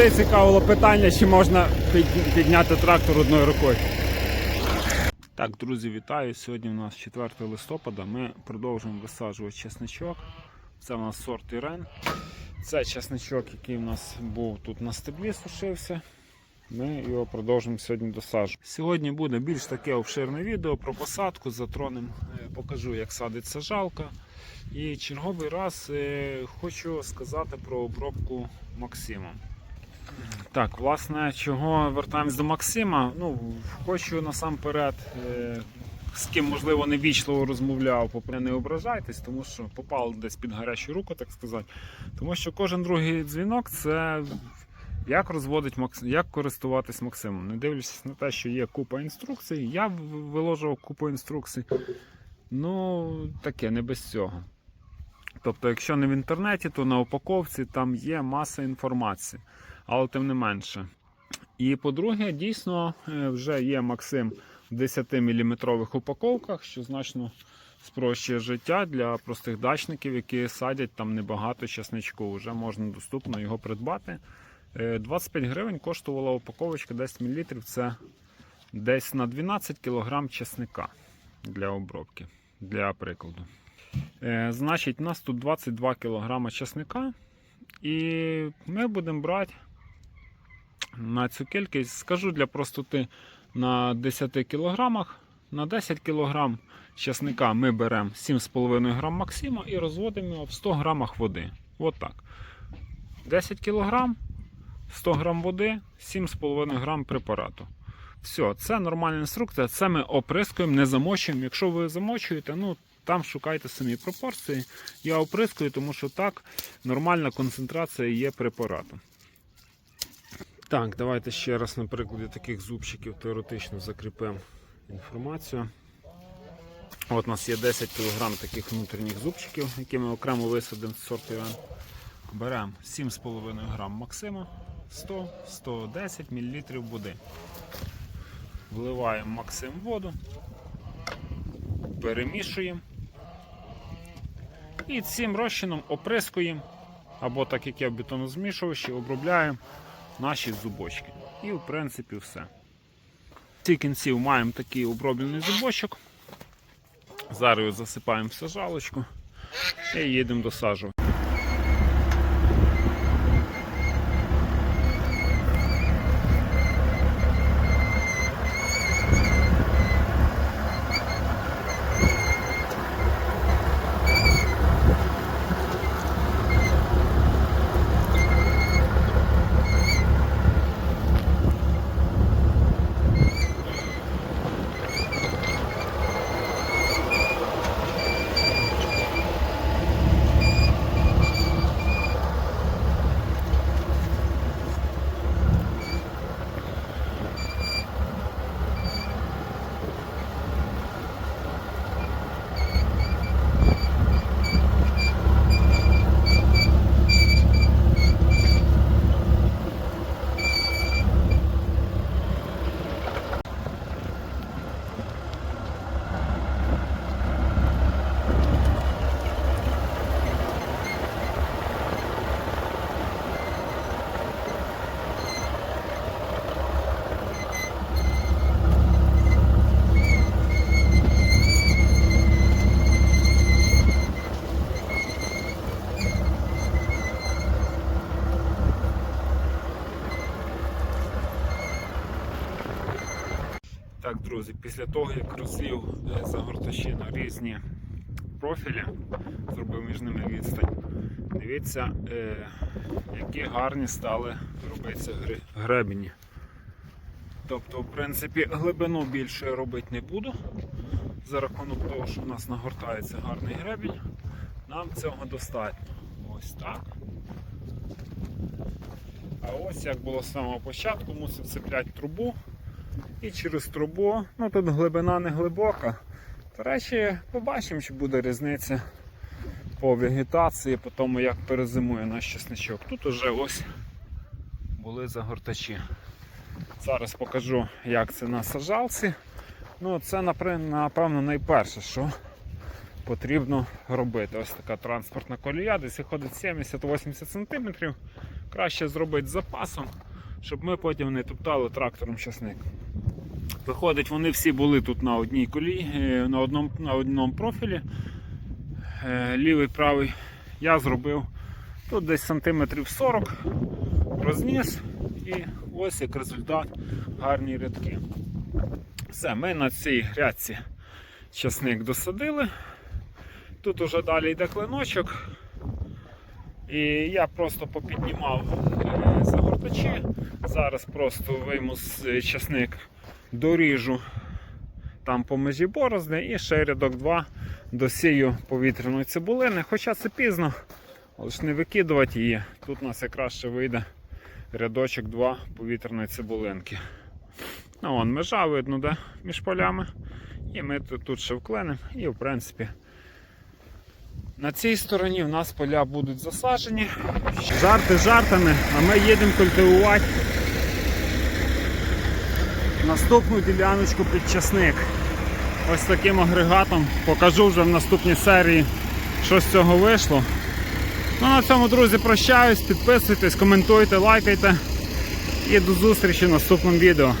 людей цікавило питання, чи можна підняти трактор одною рукою. Так, друзі, вітаю. Сьогодні у нас 4 листопада. Ми продовжуємо висаджувати чесничок. Це у нас сорт Ірен. Це чесничок, який у нас був тут на стеблі, сушився. Ми його продовжуємо сьогодні досаджувати. Сьогодні буде більш таке обширне відео про посадку. Затронем, е, покажу, як садиться жалка. І черговий раз е, хочу сказати про обробку Максимом. Так, власне, чого вертаємось до Максима? Ну, хочу насамперед, е, з ким, можливо, невічливо розмовляв, попри не ображайтесь, тому що попав десь під гарячу руку, так сказати. Тому що кожен другий дзвінок це як розводить Макс... як користуватись Максимом. Не дивлячись на те, що є купа інструкцій, я виложував купу інструкцій. Ну, таке, не без цього. Тобто, якщо не в інтернеті, то на упаковці там є маса інформації, але тим не менше. І по-друге, дійсно е, вже є Максим в 10-мм упаковках, що значно спрощує життя для простих дачників, які садять там небагато часничку. Вже можна доступно його придбати. Е, 25 гривень коштувала упаковочка 10 мл. Це десь на 12 кг чесника для обробки, для прикладу. Е, Значить, у нас тут 22 кг чесника. І ми будемо брати на цю кількість, скажу для простоти, на 10 кг. На 10 кг чесника ми беремо 7,5 г Максима і розводимо його в 100 г води. От так. 10 кг, 100 г води, 7,5 г препарату. Все, це нормальна інструкція. Це ми оприскуємо, не замочуємо. Якщо ви замочуєте, ну там шукайте самі пропорції. Я оприскую, тому що так нормальна концентрація є препарату. Так, давайте ще раз на прикладі таких зубчиків теоретично закріпимо інформацію. От у нас є 10 кг таких внутрішніх зубчиків, які ми окремо висадимо з сорту Іран. Беремо 7,5 г Максима, 100-110 мл води. Вливаємо Максим воду, перемішуємо. І цим розчином оприскуємо, або так як я в бетонозмішувачі, обробляємо наші зубочки. І в принципі все. В ці кінців маємо такий оброблений зубочок. Зараз засипаємо в сажалочку і їдемо досаджувати. Так, друзі, після того, як розвів е, загортачі на різні профілі, зробив між ними відстань, дивіться, е, які гарні стали робитися гребені. Тобто, в принципі, глибину більше робити не буду. За рахунок того, що в нас нагортається гарний гребінь, нам цього достатньо. Ось так. А ось як було з самого початку, мусив цепляти трубу. І через трубу, ну тут глибина не глибока. До речі, побачимо, чи буде різниця по вегетації, по тому як перезимує наш чесничок. Тут уже ось були загортачі. Зараз покажу, як це на сажалці. Ну, це напевно найперше, що потрібно робити. Ось така транспортна колія, десь виходить 70-80 см. краще зробити з запасом, щоб ми потім не топтали трактором часник. Виходить, вони всі були тут на одній колії, е, на одному, на одному профілі. Е, Лівий, правий. Я зробив тут десь сантиметрів 40 розніс і ось як результат гарні рядки. Все, ми на цій грядці часник досадили. Тут уже далі йде клиночок. І я просто попіднімав е. Зараз просто вийму з е, часник, доріжу там по межі борозни і ще рядок 2 досію повітряної цибулини. Хоча це пізно, але ж не викидувати її. Тут у нас якраз ще вийде рядочок 2 повітряної цибулинки. Ну, вон межа видно, де між полями. І ми тут ще вклинемо. І в принципі на цій стороні в нас поля будуть засаджені. Жарти жартами, а ми їдемо культивувати наступну діляночку під часник. Ось таким агрегатом. Покажу вже в наступній серії, що з цього вийшло. Ну на цьому, друзі, прощаюсь, підписуйтесь, коментуйте, лайкайте. І до зустрічі в наступному відео.